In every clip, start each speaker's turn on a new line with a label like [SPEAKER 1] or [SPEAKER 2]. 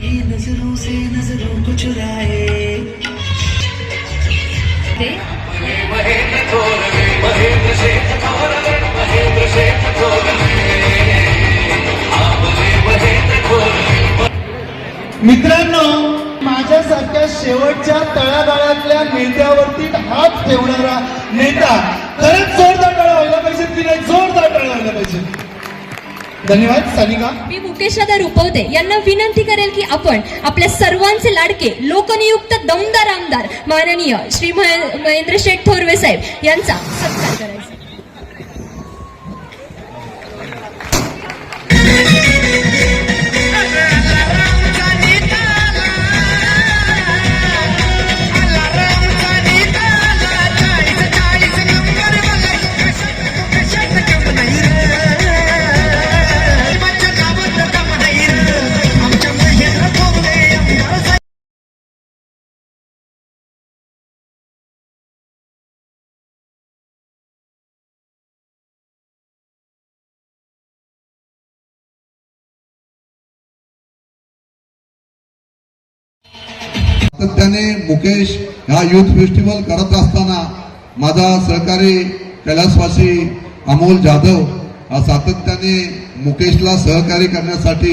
[SPEAKER 1] नजरों से नजरों को चुराए।
[SPEAKER 2] मित्रांनो माझ्यासारख्या शेवटच्या तळागाळातल्या नेत्यावरती हात ठेवणारा नेता खरंच जोरदार टाळा व्हायला पाहिजे तिने जोरदार टाळा व्हायला पाहिजे. धन्यवाद सानिका.
[SPEAKER 3] मी मुकेशदा रुपवते. यांना विनंती करेल की आपण आपल्या सर्वांचे लाडके लोकनियुक्त दमदार आमदार माननीय श्री महेंद्र शेठ थोरवे साहेब यांचा सत्कार करायचा.
[SPEAKER 4] सातत्याने मुकेश हा युथ फेस्टिवल करत असताना माझा सहकारी कैलासवासी अमोल जाधव हा सातत्याने मुकेशला सहकार्य करण्यासाठी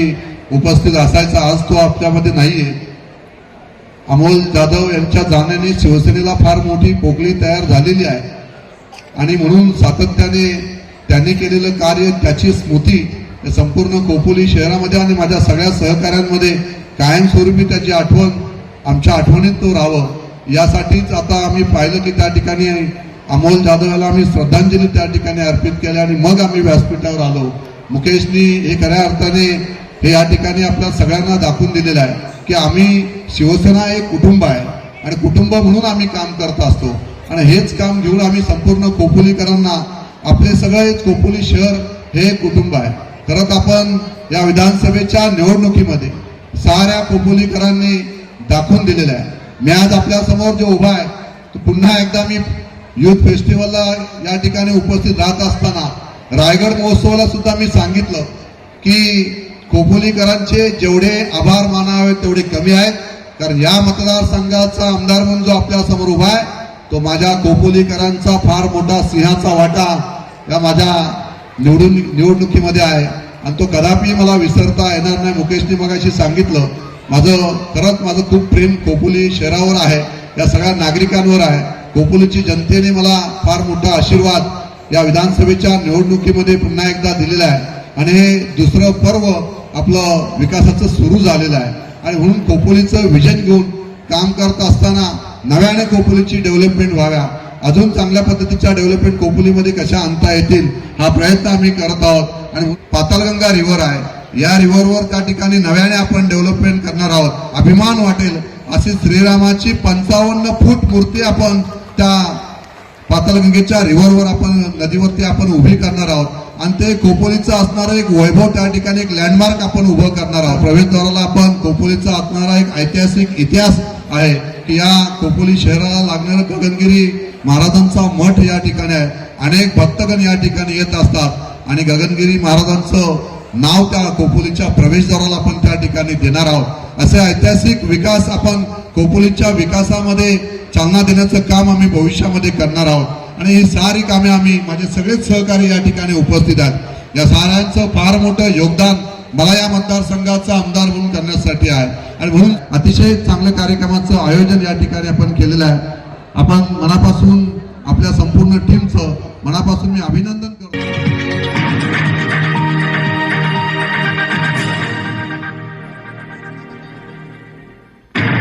[SPEAKER 4] उपस्थित असायचा. आज तो आपल्यामध्ये आहे अमोल जाधव यांच्या जाण्याने शिवसेनेला फार मोठी पोकळी तयार झालेली आहे. आणि म्हणून सातत्याने त्यांनी केलेलं कार्य त्याची स्मृती संपूर्ण खोपोली शहरामध्ये आणि माझ्या सगळ्या सहकाऱ्यांमध्ये कायमस्वरूपी त्याची आठवण आमच्या आठवणीत तो राहावं. यासाठीच आता आम्ही पाहिलं की त्या ठिकाणी अमोल जाधव याला आम्ही श्रद्धांजली त्या ठिकाणी अर्पित केली आणि मग आम्ही व्यासपीठावर आलो. मुकेशनी हे खऱ्या अर्थाने हे या ठिकाणी आपल्या सगळ्यांना दाखवून दिलेलं आहे की आम्ही शिवसेना एक कुटुंब आहे आणि कुटुंब म्हणून आम्ही काम करत असतो. आणि हेच काम घेऊन आम्ही संपूर्ण कोपोलीकरांना आपले सगळे कोपोली शहर हे कुटुंब आहे. खरंच आपण या विधानसभेच्या निवडणुकीमध्ये साऱ्या कोपोलीकरांनी दाखवून दिलेलं आहे. मी आज आपल्यासमोर जो उभा आहे तो पुन्हा एकदा मी युथ फेस्टिवलला या ठिकाणी उपस्थित राहत असताना रायगड महोत्सवाला सुद्धा मी सांगितलं की खोपोलीकरांचे जेवढे आभार मानावे तेवढे कमी आहेत. कारण या मतदारसंघाचा आमदार म्हणून जो आपल्यासमोर उभा आहे तो माझ्या कोपोलीकरांचा फार मोठा सिंहाचा वाटा या माझ्या निवडून निवडणुकीमध्ये आहे. आणि तो कदापि मला विसरता येणार नाही मुकेशने मगाशी सांगितलं. माझं खरंच माझं खूप प्रेम खोपोली शहरावर आहे या सगळ्या नागरिकांवर आहे. खोपोलीची जनतेने मला फार मोठा आशीर्वाद या विधानसभेच्या निवडणुकीमध्ये पुन्हा एकदा दिलेला आहे. आणि हे दुसरं पर्व आपलं विकासाचं सुरू झालेलं आहे. आणि म्हणून खोपोलीचं विजन घेऊन काम करत असताना नव्याने खोपोलीची डेव्हलपमेंट व्हाव्या. अजून चांगल्या पद्धतीच्या डेव्हलपमेंट खोपोलीमध्ये कशा आणता येतील हा प्रयत्न आम्ही करत आहोत. आणि पातालगंगा रिव्हर आहे. या रिव्हरवर त्या ठिकाणी नव्याने आपण डेव्हलपमेंट करणार आहोत. अभिमान वाटेल अशी श्रीरामाची पंचावन्न फूट मूर्ती आपण त्या पातालगंगेच्या रिव्हरवर आपण नदीवरती आपण उभी करणार आहोत. आणि ते खोपोलीचं असणारं एक वैभव त्या ठिकाणी एक लँडमार्क आपण उभं करणार आहोत. प्रवेशद्वाराला आपण खोपोलीचा असणारा एक ऐतिहासिक इतिहास आहे की या खोपोली शहराला लागणारं गगनगिरी महाराजांचा मठ या ठिकाणी आहे. अनेक भक्तगण या ठिकाणी येत असतात. आणि गगनगिरी महाराजांचं नाव त्या खोपोलीच्या प्रवेशद्वाराला आपण त्या ठिकाणी देणार आहोत. असे ऐतिहासिक विकास आपण खोपोलीच्या विकासामध्ये चालना देण्याचं काम आम्ही भविष्यामध्ये करणार आहोत. आणि ही सारी कामे आम्ही माझे सगळेच सहकारी या ठिकाणी उपस्थित आहेत. या साऱ्यांचं फार मोठं योगदान मला या मतदारसंघाचा आमदार म्हणून करण्यासाठी आहे. आणि म्हणून अतिशय चांगल्या कार्यक्रमाचं आयोजन या ठिकाणी आपण केलेलं आहे. आपण मनापासून आपल्या संपूर्ण टीमचं मनापासून मी अभिनंदन करतो.